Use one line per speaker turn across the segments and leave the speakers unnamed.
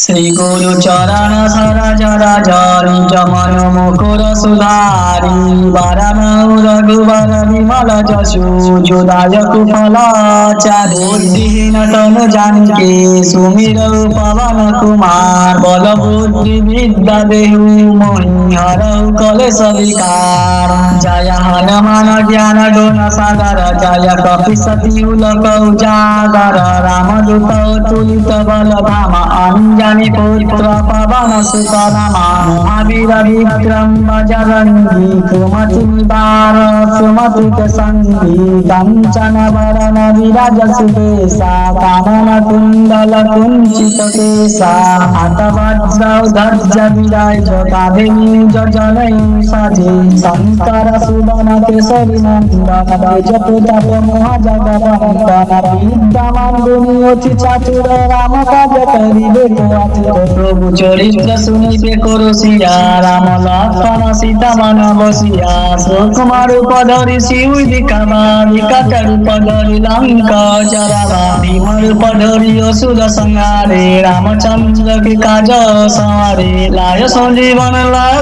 শ্রী গুরু চরণ সরজ রাজরি চমন মুকুর সুধারি। বরণ রঘুবর বিমল যশু যুদায় কুফল চারিহীন তন জানকে সুমির পবন কুমার। বল বুদ্ধি বিদ্যা দেহু हरं कले सविकार। जय हनुमान ज्ञान डोन सागर। जय कपि सती उलक उजागर। रामदूत तुलित बल भाम अंजनी पुत्र पवन सुत राम महावीर विक्रम बजरंगी। कुमति बार सुमति के संगी कंचन वरण विराज सुदेशा कामन कुंडल कुंचित केसा। हाथ वज्र ध्वज विराज कादिनी নিজ জনৈ সাজে শঙ্কর সুবন কেশরী নন্দন বজ প্রতাপ মহাজগবন্দন বিদ্যমান গুণী অতি চাতুর রাম কাজ করিবে কোয়াতুর প্রভু চরিত্র শুনিবে করসিয়া রাম লক্ষণ সীতা মন বসিয়া, সুকুমার পদরি শিউই দিকাবা বিকট রূপ লঙ্কা চরাবা ভীম রূপ অসুর সংহারে, রামচন্দ্র কাজ সমারে, লায় সঞ্জীবন লক্ষণ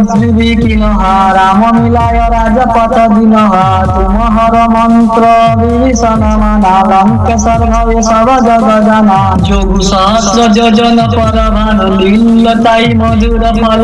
শ্রী কিনহার রাম মিলায় রাজপথ দিনহ তুমহর মন্ত্র বিভীষণ মানা লঙ্কেশ্বর ভয় সব জগজনা যোগ সহস্র যোজন পরভান লীল তাই মধুর ফল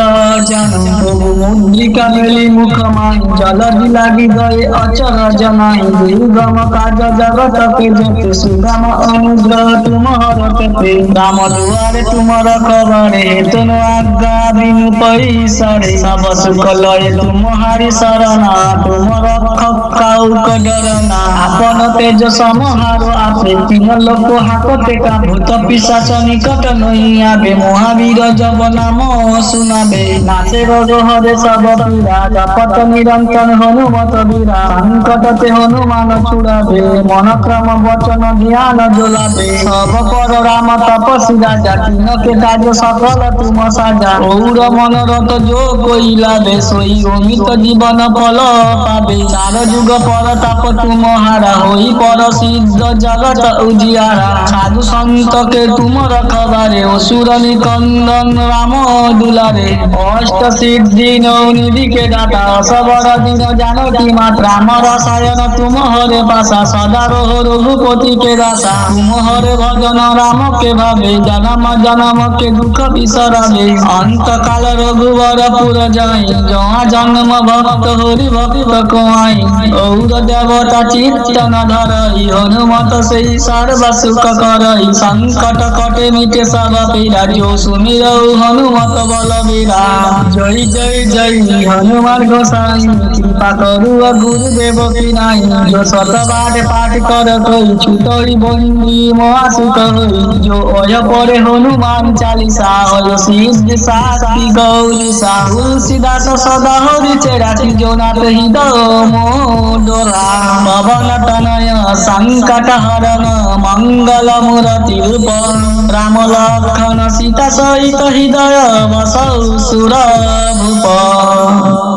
জান। প্রভু মুদ্রিকা মেলি মুখ মাই জল লাগি দয়ে অচর জনাই দুর্গম কাজ জগত যত সুগম অনুগ্রহ তুমহর পেতে রাম দুয়ারে তুমর কবরে, তোন আজ্ঞা বিনু পৈসরে সব সুখ লয়ে তুমহারি শরণা তুম রক্ষক কাউক ডরনা আপন তেজ সমহার আপে তিন লোক হাকতে কা ভূত পিশাচ নিকট নই আবে মহাবীর জব নাম শুনাবে। নাচে রোগ হরে সব পীড়া জপত নিরন্তর হনুমত বীরা সংকটতে হনুমান ছুড়াবে। মনক্রম বচন জ্ঞান জ্বলাবে। সব পর রাম তপসী রাজা, তিনকে কাজ সকল তুম সাজা। ঔর মনোরথ যো কইলাবে, সই অমিত জীবন ফল পাবে। চার যুগ পর তাপ তুম হারা হই পর সিদ্ধ জগত উজিয়ারা। সাধু সন্তকে তুম রখবারে অসুর নিকন্দন রাম দুলারে। অষ্ট সিদ্ধি নৌনিধিকে দাতা, অসবর দিন জানকী মাত্রা। রাম রসায়ন তুম হরে পাশা সদা রহ রঘুপতি দাসা। তুম হরে ভজন রামকে ভাবে, জনম জনমকে দুঃখ বিসরাবে। অন্তকাল রঘুবর পুর যায় জয়া জন্ম ভক্ত হরি ভক্ত কোয়াই ঔর দেবতা চিত্তন ধরাই, হনুমত সেই সর্বসুখ করাই। সংকট কটে মিটে সব পীরা যো সুমির হনুমত বল বীরা জয় জয় জয়, হনুমান গোসাই, কৃপা করু গুরুদেব কি নাই যো শতবার পাঠ কর কই, ছুটই বন্দি মহাসুখ হই। যো অয় পরে হনুমান চালিসা হল সিদ্ধ সাক্ষী গৌরী সাহুল તુલસીદાસ સદા હરિચે રાખી જોનાથ હિદય મોડરા પવન તનય સંકટ હરણ મંગલ મૂર્તિ રૂપ રામ લખન સીતા સહિત હૃદય વસૌ સુર ભૂપ